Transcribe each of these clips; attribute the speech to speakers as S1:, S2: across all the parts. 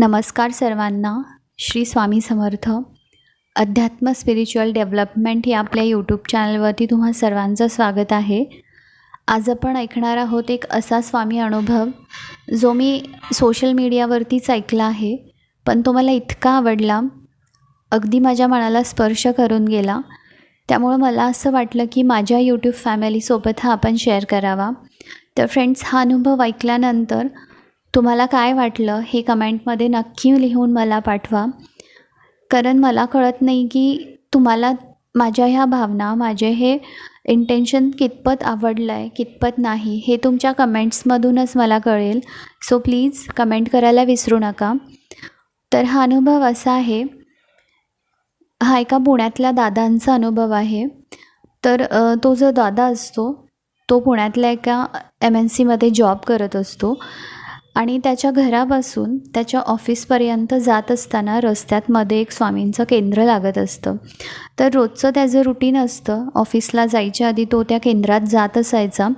S1: नमस्कार सर्वांना श्री स्वामी समर्थ. अध्यात्म स्पिरिच्युअल डेव्हलपमेंट या आपल्या यूट्यूब चॅनलवरती तुम्हा सर्वांचं स्वागत आहे. आज आपण ऐकणार आहोत एक असा स्वामी अनुभव जो मी सोशल मीडियावरतीच ऐकला आहे पण तो मला इतका आवडला अगदी माझ्या मनाला स्पर्श करून गेला. त्यामुळं मला असं वाटलं की माझ्या यूट्यूब फॅमिलीसोबत हा आपण शेअर करावा. तर फ्रेंड्स हा अनुभव ऐकल्यानंतर तुम्हाला काय वाटलं हे कमेंटमध्ये नक्की लिहून मला पाठवा. कारण मला कळत नाही की तुम्हाला माझ्या ह्या भावना माझे हे इंटेन्शन कितपत आवडलं आहे कितपत नाही हे तुमच्या कमेंट्समधूनच मला कळेल. सो प्लीज कमेंट करायला विसरू नका. तर हा अनुभव असा आहे हा एका पुण्यातल्या दादांचा अनुभव आहे. तर तो जो दादा असतो तो पुण्यातल्या एका एम एन सीमध्ये जॉब करत असतो. आणि त्याच्या घरापासून त्याच्या ऑफिसपर्यंत जात असताना रस्त्यात मध्ये एक स्वामींचं केंद्र लागत असतं. तर रोजचं त्याचं रुटीन असतं. ऑफिसला जायच्या आधी तो त्या केंद्रात जात असायचा.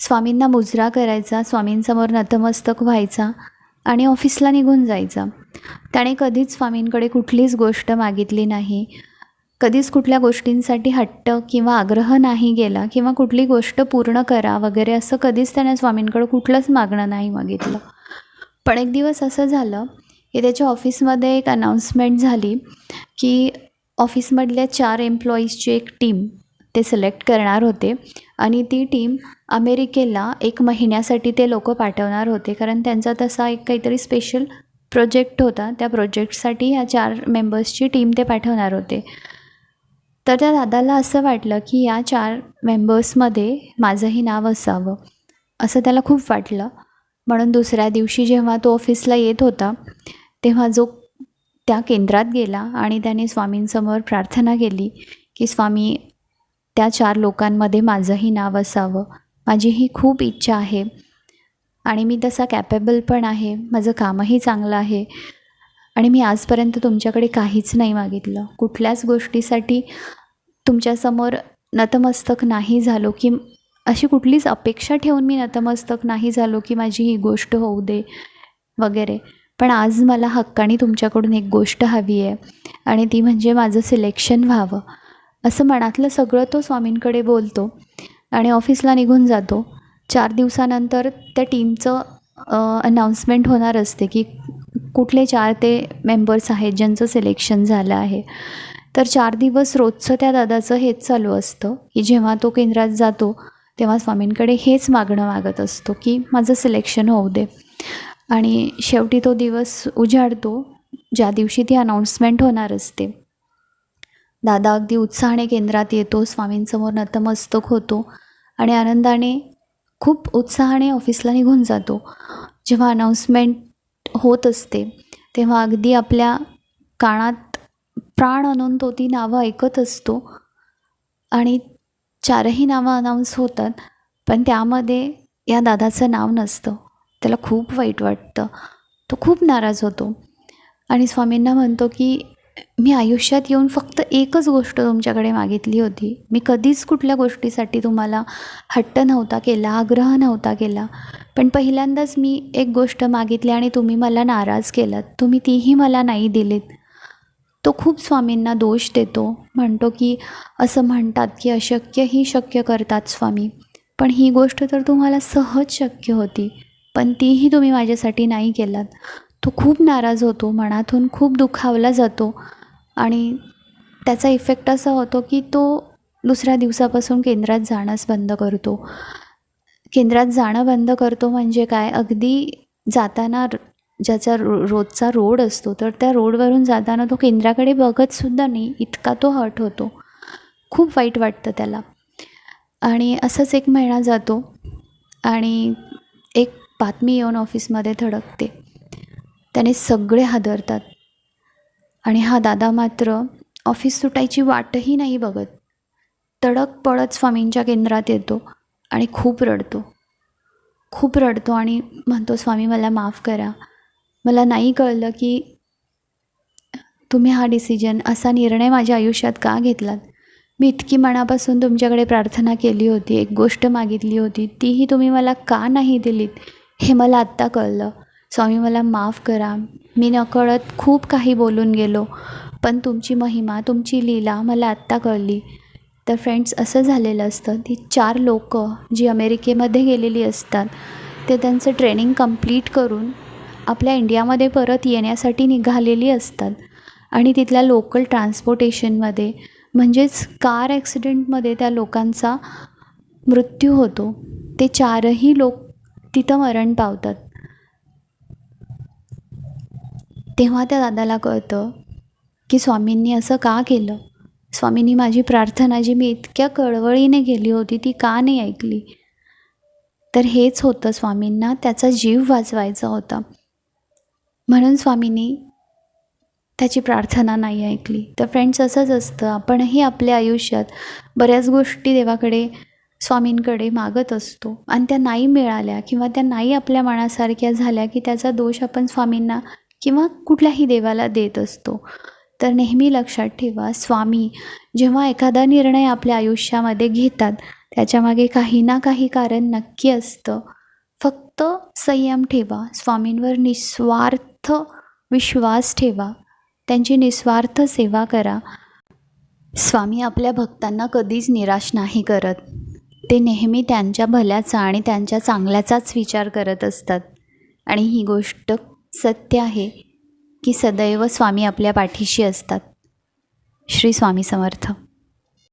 S1: स्वामींना मुजरा करायचा स्वामींसमोर नतमस्तक व्हायचा आणि ऑफिसला निघून जायचा. त्याने कधीच स्वामींकडे कुठलीच गोष्ट मागितली नाही. कधीच कुठल्या गोष्टींसाठी हट्ट किंवा आग्रह नाही गेला किंवा कुठली गोष्ट पूर्ण करा वगैरे असं कधीच त्याने स्वामींकडं कुठलंच मागणं नाही मागितलं. पण एक दिवस असं झालं की त्याच्या ऑफिसमध्ये एक अनाऊन्समेंट झाली की ऑफिसमधल्या चार एम्प्लॉईजची एक टीम ते सिलेक्ट करणार होते आणि ती टीम अमेरिकेला एक महिन्यासाठी ते लोक पाठवणार होते. कारण त्यांचा तसा एक काहीतरी स्पेशल प्रोजेक्ट होता. त्या प्रोजेक्टसाठी ह्या चार मेंबर्सची टीम ते पाठवणार होते. तर त्या दादाला असं वाटलं की या चार मेंबर्समध्ये माझंही नाव असावं असं त्याला खूप वाटलं. म्हणून दुसऱ्या दिवशी जेव्हा तो ऑफिसला येत होता तेव्हा जो त्या केंद्रात गेला आणि त्याने स्वामींसमोर प्रार्थना केली की स्वामी त्या चार लोकांमध्ये माझंही नाव असावं माझी ही खूप इच्छा आहे आणि मी तसा कॅपेबल पण आहे माझं कामही चांगलं आहे आणि मी आजपर्यंत तुमच्याकडे काहीच नाही मागितलं. कुठल्याच गोष्टीसाठी तुमच्यासमोर नतमस्तक नाही झालो की अशी कुठलीच अपेक्षा ठेवून मी नतमस्तक नाही झालो की माझी ही गोष्ट होऊ दे वगैरे. पण आज मला हक्काने तुमच्याकडून एक गोष्ट हवी आहे आणि ती म्हणजे माझं सिलेक्शन व्हावं. असं मनातलं सगळं तो स्वामींकडे बोलतो आणि ऑफिसला निघून जातो. चार दिवसानंतर त्या टीमचं अनाऊन्समेंट होणार असते की कुठले चार ते मेंबर्स आहेत ज्यांचं सिलेक्शन झालं आहे. तर चार दिवस रोजचं त्या दादाचं हेच चालू असतं की जेव्हा तो केंद्रात जातो तेव्हा स्वामींकडे हेच मागणं मागत असतो की माझं सिलेक्शन होऊ दे. आणि शेवटी तो दिवस उजाडतो ज्या दिवशी ती अनाऊन्समेंट होणार असते. दादा अगदी उत्साहाने केंद्रात येतो स्वामींसमोर नतमस्तक होतो आणि आनंदाने खूप उत्साहाने ऑफिसला निघून जातो. जेव्हा अनाऊन्समेंट होत असते. तेव्हा अगदी आपल्या कानात प्राण आणून तो ती नावं ऐकत असतो. आणि चारही नावं अनाऊन्स होतात. पण त्यामध्ये या दादाचं नाव नसतं. त्याला खूप वाईट वाटतं. तो खूप नाराज होतो. आणि स्वामींना म्हणतो की मी आयुष्यात येऊन फक्त एकच गोष्ट तुमच्याकडे मागितली होती. मी कधीच कुठल्या गोष्टीसाठी तुम्हाला हट्ट नव्हता केला आग्रह नव्हता केला. पण पहिल्यांदाच मी एक गोष्ट मागितली आणि तुम्ही मला नाराज केलात. तुम्ही तीही मला नाही दिलीत. तो खूप स्वामींना दोष देतो. म्हणतो की असं म्हणतात की अशक्य ही शक्य करतात स्वामी. पण ही गोष्ट तर तुम्हाला सहज शक्य होती. पण तीही तुम्ही माझ्यासाठी नाही केलात. तो खूप नाराज होतो मनातून खूप दुखावला जातो आणि त्याचा इफेक्ट असा होतो की तो दुसऱ्या दिवसापासून केंद्रात जाणंच बंद करतो. केंद्रात जाणं बंद करतो म्हणजे काय? अगदी जाताना ज्याचा रो रोजचा रोड असतो तर त्या रोडवरून जाताना तो केंद्राकडे बघतसुद्धा नाही इतका तो हट होतो. खूप वाईट वाटतं त्याला. आणि असंच एक महिना जातो आणि एक बातमी येऊन ऑफिसमध्ये धडकते. त्याने सगळे हादरतात. आणि हा दादा मात्र ऑफिस सुटायची वाटही नाही बघत. तडक पळत स्वामींच्या केंद्रात येतो आणि खूप रडतो. खूप रडतो आणि म्हणतो स्वामी मला माफ करा. मला नाही कळलं की तुम्ही हा डिसिजन असा निर्णय माझ्या आयुष्यात का घेतलात? मी इतकी मनापासून तुमच्याकडे प्रार्थना केली होती एक गोष्ट मागितली होती तीही तुम्ही मला का नाही दिलीत? हे मला आत्ता कळलं. स्वामी मला माफ करा. मी नकळत खूप काही बोलून गेलो. पण तुमची महिमा तुमची लीला मला आत्ता कळली. तर फ्रेंड्स असं झालेलं असतं. ती चार लोकं जी अमेरिकेमध्ये गेलेली असतात ते त्यांचं ट्रेनिंग कंप्लीट करून आपल्या इंडियामध्ये परत येण्यासाठी निघालेली असतात. आणि तिथल्या लोकल ट्रान्सपोर्टेशनमध्ये म्हणजेच कार ॲक्सिडेंटमध्ये त्या लोकांचा मृत्यू होतो. ते चारही लोक तिथं मरण पावतात. तेव्हा त्या दादाला कळतं की स्वामींनी असं का केलं? स्वामींनी माझी प्रार्थना जी मी इतक्या कळवळीने केली होती ती का नाही ऐकली? तर हेच होतं स्वामींना त्याचा जीव वाचवायचा होता. म्हणून स्वामींनी त्याची प्रार्थना नाही ऐकली. तर फ्रेंड्स असंच असतं. आपणही आपल्या आयुष्यात बऱ्याच गोष्टी देवाकडे स्वामींकडे मागत असतो. आणि त्या नाही मिळाल्या किंवा त्या नाही आपल्या मनासारख्या झाल्या की त्याचा दोष आपण स्वामींना किंवा कुठल्याही देवाला देत असतो. तर नेहमी लक्षात ठेवा स्वामी जेव्हा एखादा निर्णय आपल्या आयुष्यामध्ये घेतात त्याच्यामागे काही ना काही कारण नक्की असतं. फक्त संयम ठेवा स्वामींवर निस्वार्थ विश्वास ठेवा त्यांची निस्वार्थ सेवा करा. स्वामी आपल्या भक्तांना कधीच निराश नाही करत. ते नेहमी त्यांच्या भल्याचा आणि त्यांच्या चांगल्याचाच विचार करत असतात. आणि ही गोष्ट सत्य आहे की सदैव स्वामी आपल्या पाठीशी असतात. श्री स्वामी समर्थ.